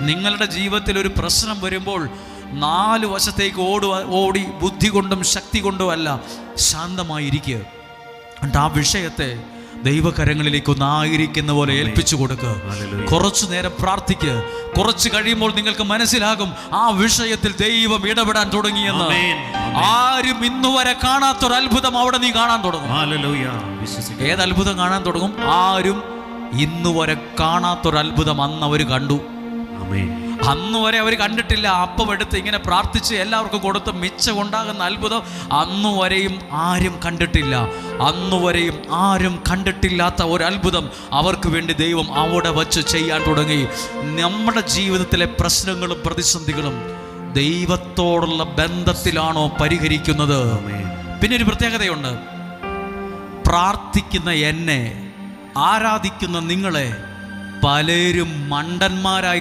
നിങ്ങളുടെ ജീവിതത്തിൽ ഒരു പ്രശ്നം വരുമ്പോൾ നാല് വശത്തേക്ക് ഓടുക ഓടി ബുദ്ധി കൊണ്ടും ശക്തി കൊണ്ടും അല്ല ശാന്തമായിരിക്കുക. എന്നിട്ട് ആ വിഷയത്തെ ദൈവകരങ്ങളിലേക്ക് ഒന്ന് ആയിരിക്കുന്ന പോലെ ഏൽപ്പിച്ചു കൊടുക്കുക. കുറച്ചു നേരം പ്രാർത്ഥിക്കുക. കുറച്ച് കഴിയുമ്പോൾ നിങ്ങൾക്ക് മനസ്സിലാകും ആ വിഷയത്തിൽ ദൈവം ഇടപെടാൻ തുടങ്ങിയെന്ന്. ആരും ഇന്നുവരെ കാണാത്തൊരു അത്ഭുതം അവിടെ നീ കാണാൻ തുടങ്ങും. ഏത് അത്ഭുതം കാണാൻ തുടങ്ങും? ആരും ഇന്നുവരെ കാണാത്തൊരു അത്ഭുതം അന്ന് അവർ കണ്ടു. അന്ന് വരെ അവർ കണ്ടിട്ടില്ല. അപ്പം എടുത്ത് ഇങ്ങനെ പ്രാർത്ഥിച്ച് എല്ലാവർക്കും കൊടുത്ത് മിച്ചം ഉണ്ടാകുന്ന അത്ഭുതം അന്നു വരെയും ആരും കണ്ടിട്ടില്ല. അന്നു വരെയും ആരും കണ്ടിട്ടില്ലാത്ത ഒരു അത്ഭുതം അവർക്ക് വേണ്ടി ദൈവം അവിടെ വച്ച് ചെയ്യാൻ തുടങ്ങി. നമ്മുടെ ജീവിതത്തിലെ പ്രശ്നങ്ങളും പ്രതിസന്ധികളും ദൈവത്തോടുള്ള ബന്ധത്തിലാണോ പരിഹരിക്കുന്നത്? പിന്നെ ഒരു പ്രത്യേകതയുണ്ട്. പ്രാർത്ഥിക്കുന്ന എന്നെ ആരാധിക്കുന്ന നിങ്ങളെ പലരും മണ്ടന്മാരായി